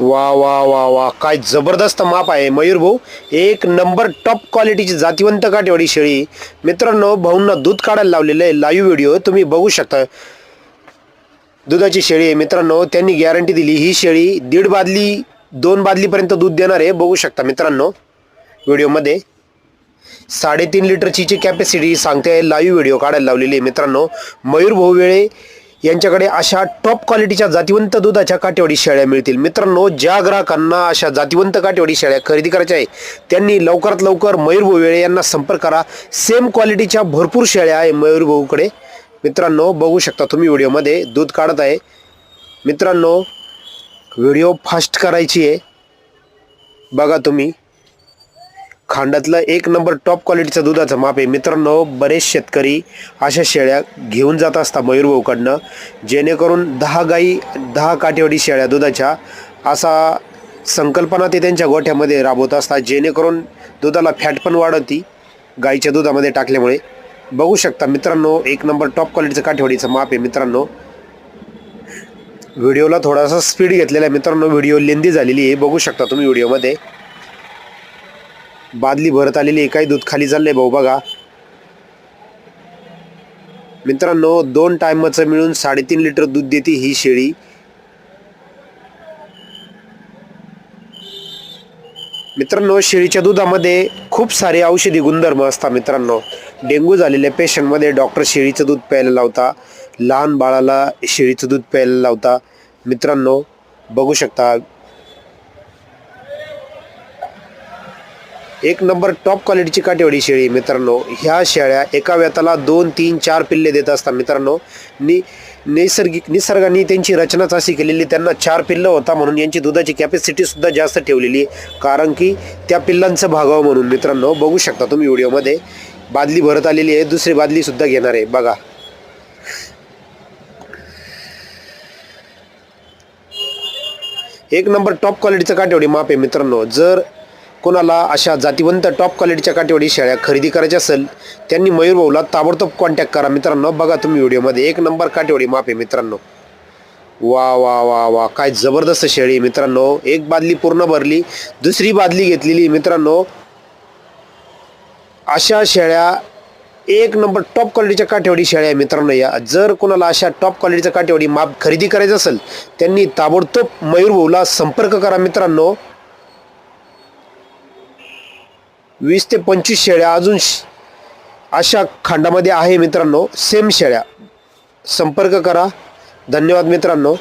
वा वा वा वा. काय जबरदस्त माप आहे मयूर भाऊ. एक नंबर टॉप क्वालिटीची जातिवंत काठेवाडी शेळी. मित्रांनो भाऊंना दूध काढायला लावलेलं आहे लाईव्ह व्हिडिओ तुम्ही बघू शकता. दुधाची शेळी आहे. मित्रांनो त्यांनी गॅरंटी दिली. ही शेळी दीड बादली दोन बादलीपर्यंत दूध देणार आहे. बघू शकता मित्रांनो व्हिडिओमध्ये साडेतीन लिटरची जी कॅपॅसिटी सांगते लाईव्ह व्हिडिओ काढायला लावलेली आहे. मित्रांनो मयूर भाऊ वेळे यांच्याकडे अशा टॉप क्वालिटीच्या जातिवंत दुधाच्या काटेवाडी शेळ्या मिळतील. मित्रांनो ज्या ग्राहकांना अशा जातीवंत काटेवाडी शेळ्या खरेदी करायच्या आहे त्यांनी लवकरात लवकर मयूरभाऊ वेळे यांना संपर्क करा. सेम क्वालिटीच्या भरपूर शेळ्या आहे मयूरभाऊकडे मित्रांनो बघू शकता तुम्ही व्हिडिओमध्ये दूध काढत आहे. मित्रांनो व्हिडिओ फास्ट करायची आहे. बघा तुम्ही. खांडातलं एक नंबर टॉप क्वालिटीचं दुधाचं माप आहे. मित्रांनो बरेच शेतकरी अशा शेळ्या घेऊन जात असतात मयूरभाऊकडनं जेणेकरून दहा गाई दहा काठेवाडी शेळ्या दुधाच्या असा संकल्पना ते त्यांच्या गोठ्यामध्ये राबवत असतात. जेणेकरून दुधाला फॅट पण वाढवती गाईच्या दुधामध्ये टाकल्यामुळे. बघू शकता मित्रांनो एक नंबर टॉप क्वालिटीचं काठेवाडीचं माप आहे मित्रांनो. व्हिडिओला थोडासा स्पीड घेतलेला आहे मित्रांनो. व्हिडिओ लेंदी झालेली आहे. बघू शकता तुम्ही व्हिडिओमध्ये. बादली भरत आलेली एकही दूध खाली चाललंय भाऊ बघा. मित्रांनो दोन टायमाचं मिळून साडेतीन लिटर दूध देते ही शेळी. मित्रांनो शेळीच्या दुधामध्ये खूप सारे औषधी गुणधर्म असतात मित्रांनो. डेंग्यू झालेल्या पेशंटमध्ये डॉक्टर शेळीचं दूध प्यायला लावता. लहान बाळाला शेळीचं दूध प्यायला लावता. मित्रांनो बघू शकता एक नंबर टॉप क्वालिटीची काटेवाडी शेळी मित्रांनो. ह्या शेळ्या एका व्यताला दोन तीन चार पिल्ले देत असतात मित्रांनो. नि नैसर्गिक निसर्गाने त्यांची रचनाच अशी केलेली त्यांना चार पिल्लं होता म्हणून यांची दुधाची कॅपॅसिटीसुद्धा जास्त ठेवलेली आहे. कारण की त्या पिल्लांचं भागावं म्हणून मित्रांनो बघू शकता तुम्ही व्हिडिओमध्ये. बादली भरत आलेली आहे दुसरी बादलीसुद्धा घेणार आहे बघा. एक नंबर टॉप क्वालिटीचं काटेवडी माप आहे मित्रांनो. जर कोणाला अशा जातिवंत टॉप क्वालिटीच्या काटेवाडी शेळ्या खरेदी करायच्या असेल त्यांनी मयूरभाऊला ताबडतोब कॉन्टॅक्ट करा. मित्रांनो बघा तुम्ही व्हिडिओमध्ये. एक नंबर काटेवाडी माप आहे मित्रांनो. वा वा वा वा. काय जबरदस्त शेळी मित्रांनो. एक बादली पूर्ण भरली. दुसरी बादली घेतलेली मित्रांनो. अशा शेळ्या एक नंबर टॉप क्वालिटीच्या काठेवाडी शेळ्या आहे मित्रांनो या. जर कोणाला अशा टॉप क्वालिटीच्या काठेवाडी माप खरेदी करायचं असेल त्यांनी ताबडतोब मयूरभाऊला संपर्क करा मित्रांनो. वीस ते पंचवीस शेळ्या अजून श- अशा खंडामध्ये आहे मित्रांनो. सेम शेळ्या. संपर्क करा. धन्यवाद मित्रांनो.